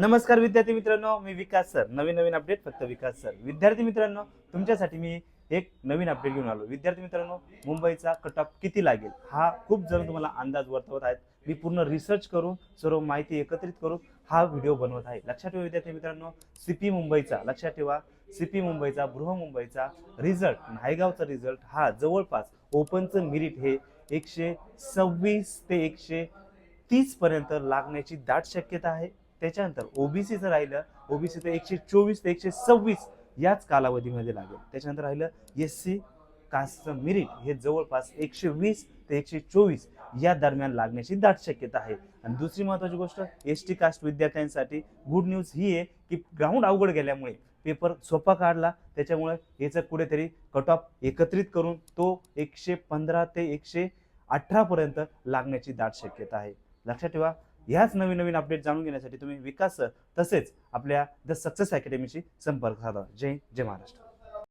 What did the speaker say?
नमस्कार विद्यार्थी मित्रांनो मी विकास सर. नवीन नवीन अपडेट फक्त विकास सर. विद्यार्थी मित्रांनो तुमच्यासाठी मी एक नवीन अपडेट घेऊन आलो. विद्यार्थी मित्रांनो मुंबईचा कट ऑफ किती लागेल? हा खूप जण तुम्हाला अंदाज वर्तवत आहेत. मी पूर्ण रिसर्च करून सर्व माहिती एकत्रित करून हा व्हिडिओ बनवत आहे. लक्षात ठेवा विद्यार्थी मित्रांनो सीपी मुंबईचा लक्षात ठेवा. सीपी मुंबईचा बृहमुंबईचा रिझल्ट नायगावचा रिझल्ट हा जवळपास ओपनचं मिरिट हे एकशे सव्वीस ते एकशे तीस पर्यंत लागण्याची दाट शक्यता आहे. त्याच्यानंतर ओबीसीचं राहिलं ओबीसीचं एकशे चोवीस ते एकशे सव्वीस याच कालावधीमध्ये लागेल. त्याच्यानंतर राहिलं एस सी कास्टचं मेरिट हे जवळपास एकशे वीस ते एकशे चोवीस या दरम्यान लागण्याची दाट शक्यता आहे. आणि दुसरी महत्त्वाची गोष्ट एस टी कास्ट विद्यार्थ्यांसाठी गुड न्यूज ही आहे की ग्राउंड अवघड गेल्यामुळे पेपर सोपा काढला. त्याच्यामुळे याचं कुठेतरी कट ऑफ एकत्रित करून तो एकशे पंधरा ते एकशे अठरापर्यंत लागण्याची दाट शक्यता आहे. लक्षात ठेवा ह्याच नवीन नवीन अपडेट जाणून घेण्यासाठी तुम्ही विकास तसेच आपल्या द सक्सेस अकॅडमीशी संपर्क साधा. जय जय महाराष्ट्र.